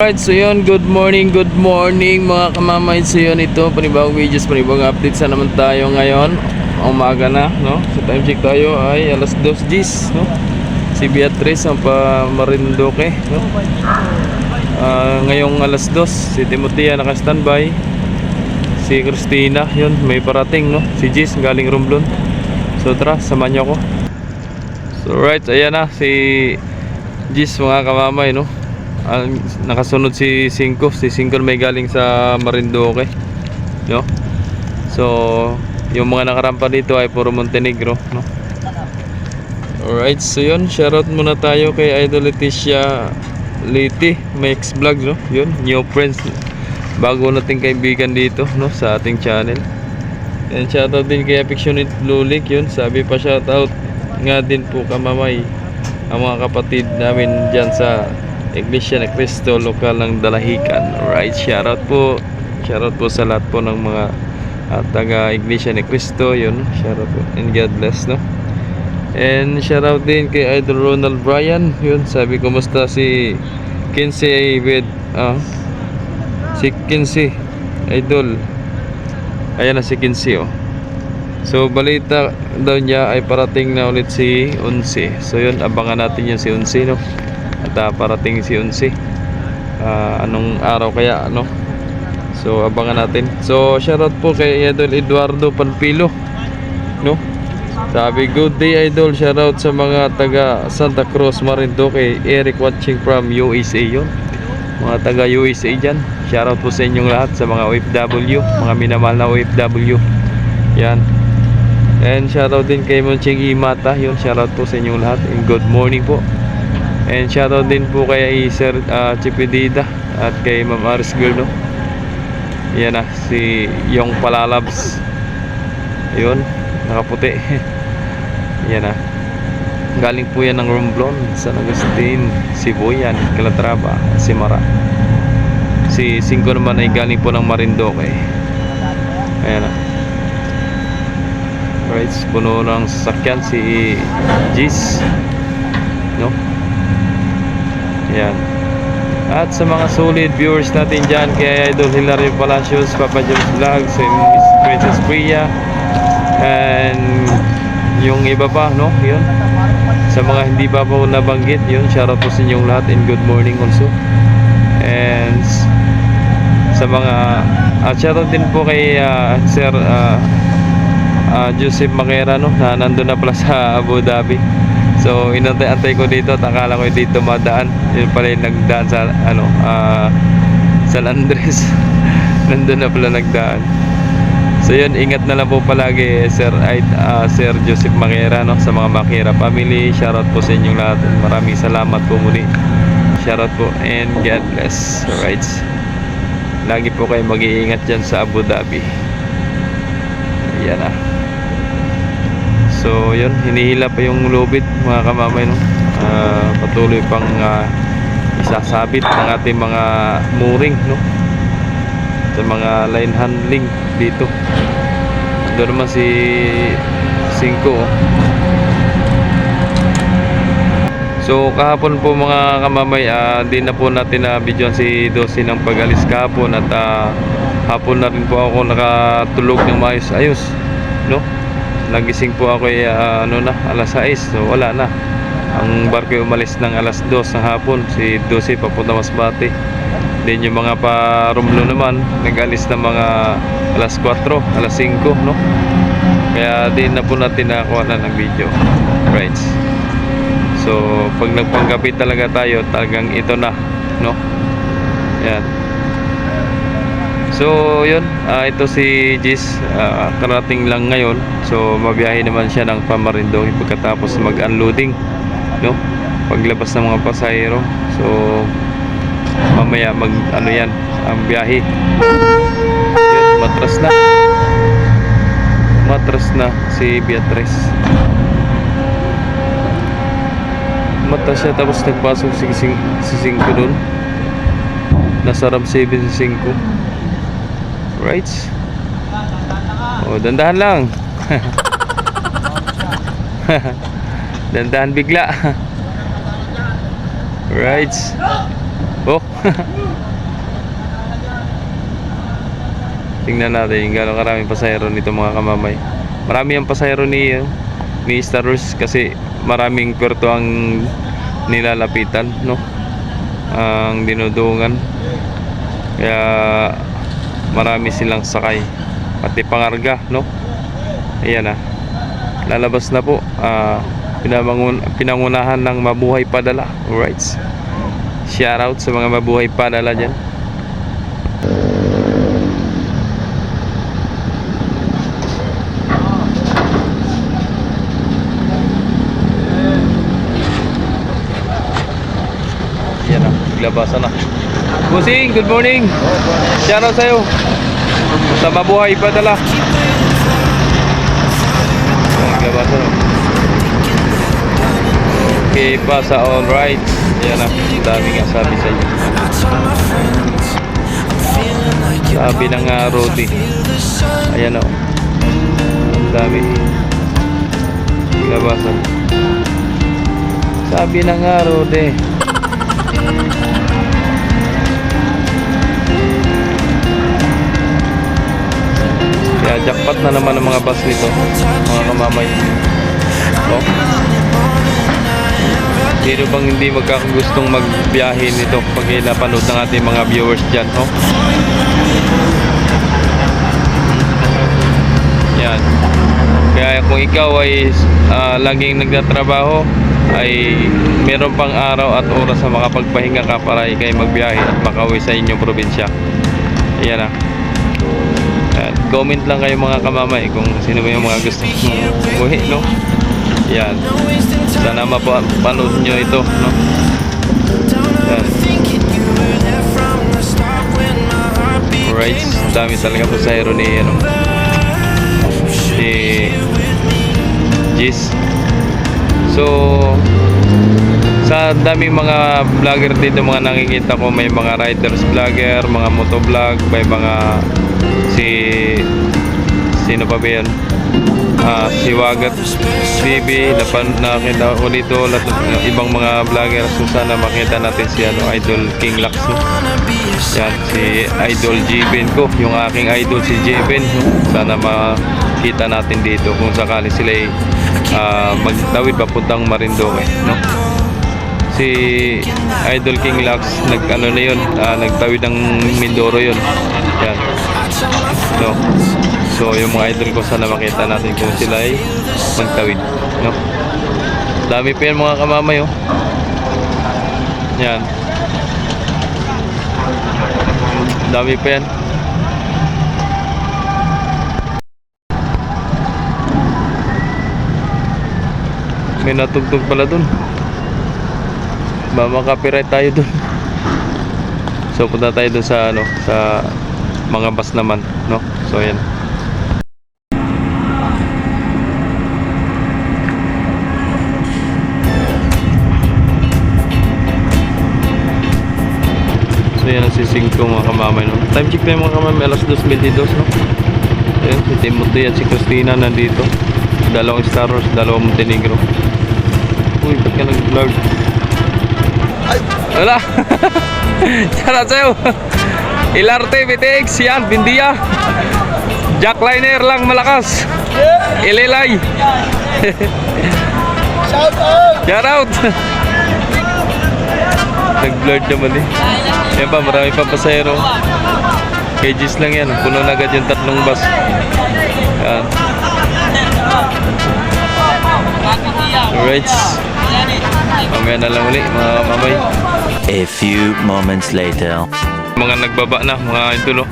Alright, so yun, good morning, good morning mga kamamay. So yun, ito, panibagong videos, panibagong updates na naman tayo ngayon. Umaga na, no? Sa time check tayo ay alas 2 gis, no? Si Beatrice ang pa Marindoque, no? Ah, ngayong alas 2, si Timotea naka-standby. Si Christina, yun, may parating, no? Si Gis, galing Romblon. So tara, samahan niyo ako. So right, ayan na, si Gis mga kamamay, no? Ah, nakasunod si Cinco. Si Cinco may galing sa Marinduque no? So yung mga nakarampa dito ay puro Montenegro no? Alright so yun shoutout muna tayo kay Idol Leticia Liti Mix Vlog no? Yun new friends bago nating kaibigan dito no? Sa ating channel. And shoutout din kay Affectionate Lulik yun sabi pa shoutout nga din po kamamay ang mga kapatid namin dyan sa Iglesia ni Cristo lokal ng Dalahican. Alright, shoutout po. Shoutout po sa lahat po ng mga uh, taga Iglesia ni Cristo. Yun, shoutout po. And God bless, no? And shoutout din kay Idol Ronald Bryan. Yun, sabi kumusta si Kinsey with ah, si Kinsey Idol. Ayan na si Kinsey, oh. So balita daw niya ay parating na ulit si Unsi. So yun, abangan natin yan si Unsi, no? Ah, parating si Unsi. Ah, anong araw kaya, ano? So abangan natin. So shoutout po kay Idol Eduardo Panpilo, no? Sabi, good day idol. Shoutout sa mga taga Santa Cruz, Marinduque. Eric watching from USA yun. Mga taga USA dyan. Shoutout po sa inyong lahat sa mga OFW, mga minamahal na OFW. Yan. And shoutout din kay Monching Imata. Yun, shoutout po sa inyong lahat. And good morning po. And shoutout din po kay Sir uh, Chipidida at kay Ma'am Aris Girl. No? Yan na, si Yung Palalabs. Yun, nakaputi. yan na. Galing po yan ng Romblon, San Agustin, Sibuyan, Calatrava, Simara. Si Cinco naman ay galing po ng Marindoque. Ayan na. Right, puno ng sasakyan si Gis. No? Yan. At sa mga solid viewers natin dyan, kay Idol Hilario Palacios, Papa Jones Vlog, si Miss Princess Priya, and yung iba pa, no? Yun. Sa mga hindi pa po nabanggit, yun, shoutout po sa inyong lahat and good morning also. And sa mga, at shoutout din po kay ah, Sir ah, ah, Joseph Makera, no? Na nandun na pala sa Abu Dhabi. So inantay-antay ko dito at akala ko dito madaan. Yun pala yung nagdaan sa ano ah, San Andres. Nandun na pala nagdaan. So yun, ingat na lang po palagi Sir ah, Sir Joseph Makera no sa mga Makera family. Shoutout po sa inyong lahat. Maraming salamat po muli. Shoutout po and God bless. Alright. Lagi po kayo mag-iingat dyan sa Abu Dhabi. Yan ah. So, yun, hinihila pa yung lubid mga kamamay no. Ah, patuloy pang ah, isasabit ng ating mga mooring no. Sa mga line handling dito. Doon naman si Cinco. oh. So kahapon po mga kamamay, ah, di na po natin na videoan si Dosi ng pag-alis kahapon at ah, hapon na rin po ako nakatulog ng maayos ayos, no? Nagising po ako ay ah, ano na, alas 6, so wala na. Ang barko umalis ng alas 2 ng hapon, si Dosi papunta Masbate. Then yung mga pa Romlo naman, nag-alis ng mga alas 4, alas 5, no? Kaya di na po natin nakakuha na ng video. Right. So, pag nagpanggabi talaga tayo, talagang ito na, no? Yan. So, yun. ah, ito si Jis, ah, karating lang ngayon. So, mabiyahe naman siya ng Pamarindoque pagkatapos mag-unloading, no? Paglabas ng mga pasahero. So, mamaya mag, ano yan, ang biyahe. Yun, matras na. Matras na si Beatrice. mata siya tapos nagpasok si, si, si Cinco dun nasa RAM 7 si Cinco rights oh dandahan lang. Dandahan bigla. Rights oh. Tingnan natin gano'ng karaming pasahero nito mga kamamay. Marami ang pasahero ni, eh, ni Star Wars kasi maraming puerto ang nilalapitan no? Ang dinudungan. Kaya marami silang sakay. Pati pangarga, no? Ayan ah. Lalabas na po. Ah, pinabangun, pinangunahan ng mabuhay padala. Alright. Shout out sa mga mabuhay padala dyan. Yan na, naglabasan na. Busing, good morning. Shout out sa'yo. Sa mabuhay padala. Naglabasan na. Okay, pa sa all right. Yan na, ang dami nga sabi sa. Sabi ng uh, Rodi. Ayan o. Ang dami. Naglabasan. Sabi ng nga Rodi. Jackpot na naman ang mga bus nito, mga kamamay. Oh. Sino bang hindi magkakagustong magbiyahe nito pag napanood ng ating mga viewers dyan, oh? Yan. Kaya kung ikaw ay ah, laging nagtatrabaho, ay meron pang araw at oras na makapagpahinga ka para ikay magbiyahe at makauwi sa inyong probinsya. Ayan ah. Comment lang kayo mga kamamay kung sino ba yung mga gusto umuwi, no? Yan. Sana mapanood nyo ito, no? Yan. Alright. Dami talaga po sa hero ni, ano, si Jis. So, sa daming mga vlogger dito mga nakikita ko may mga riders vlogger, mga motovlog, may mga si sino pa ba yun? Ah, si Wagat TV napan nakita ko dito lahat ng ibang mga vlogger so sana makita natin si ano Idol King Lax no? yan si Idol Jben ko yung aking idol si no? sana makita natin dito kung sakali sila ay ah, magtawid papuntang Marinduque no? Si Idol King Lax nag ano na yun ah, nagtawid ng Mindoro yun. Yan. No. So yung mga idol ko sana makita natin kung sila ay magtawid no? Dami pa yan mga kamamay oh. Yan. Dami pa yan. May natugtog pala dun ba makapiright tayo dun so punta tayo dun sa ano sa mga bus naman no so yan So yan ang sising ko mga kamamay no? Time check na yung mga kamamay alas 2.22 no? Ayun si Timothy at si Christina nandito Dalawang Star Wars, dalawang Montenegro Uy, ba't ka nag-vlog? Wala Shout sa'yo Ilarte, BTX, yan, Bindia Jackliner lang malakas Ililay Shout out! Shout out! Nag-blurred naman eh. Yan pa, marami pa pasahero. Cages lang yan. Puno na agad yung tatlong bus. Yan. Alright. Mamaya na lang uli, mga mamay. A few moments later. Mga nagbaba na, mga idol oh.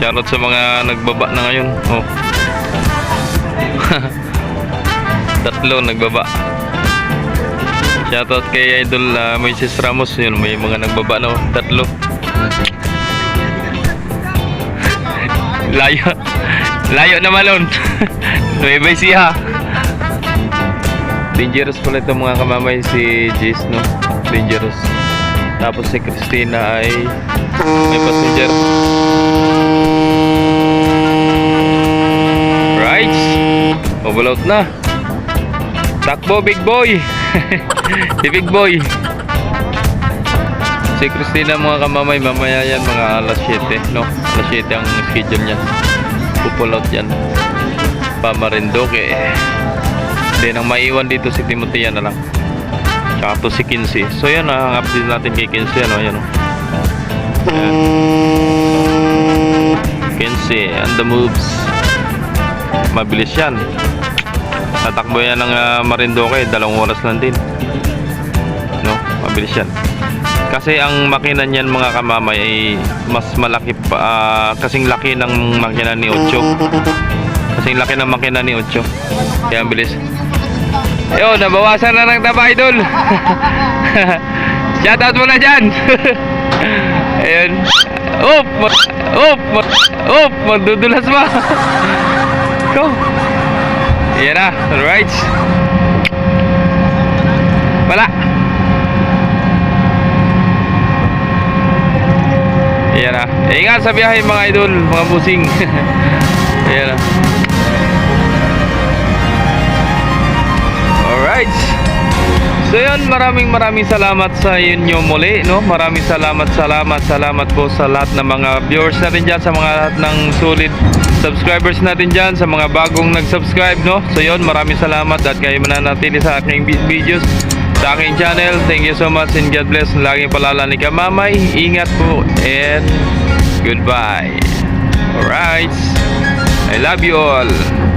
Shoutout sa mga nagbaba na ngayon. Oh. Tatlo nagbaba. Shoutout kay Idol uh, Moises Ramos. Yun, may mga nagbaba na. oh. Tatlo. Layo. Layo na malon. Nueva Ecija. Dangerous pala ito mga kamamay si Jace, no? Dangerous. Tapos si Christina ay may passenger. Right. Overload na. Takbo, big boy. si big boy. Si Christina mga kamamay, mamaya yan mga alas 7, no? Alas 7 ang schedule niya. Pupull out yan. Pa Marinduque. Then ang maiwan dito si Timothy na lang. Tsaka to si Kinsey. So yan ang update natin kay Kinsey. Ano, yan oh. Kinsey and the moves. Mabilis yan. Tatakbo yan ng ah, Marinduque. Dalawang oras lang din. No? Mabilis yan. Kasi ang makina niyan mga kamamay ay mas malaki pa, ah, kasing laki ng makina ni Ocho. Kasing laki ng makina ni Ocho. Kaya ang bilis. Yo, nabawasan na ng taba idol. Shoutout mo na dyan. Ayun. Oop! Oop! Oop! Magdudulas ba? Go! Yan na. Alright. Wala. Ayan na. Ingat sa biyahe mga idol, mga busing. Ayan na. Alright. So yun, maraming maraming salamat sa inyo muli, no? Maraming salamat, salamat, salamat po sa lahat ng mga viewers natin dyan, sa mga lahat ng sulit subscribers natin dyan, sa mga bagong nag-subscribe, no? So yun, maraming salamat at kayo mananatili sa aking vi- videos, sa aking channel. Thank you so much and God bless. Laging palala ni Kamamay. Ingat po and goodbye. Alright. I love you all.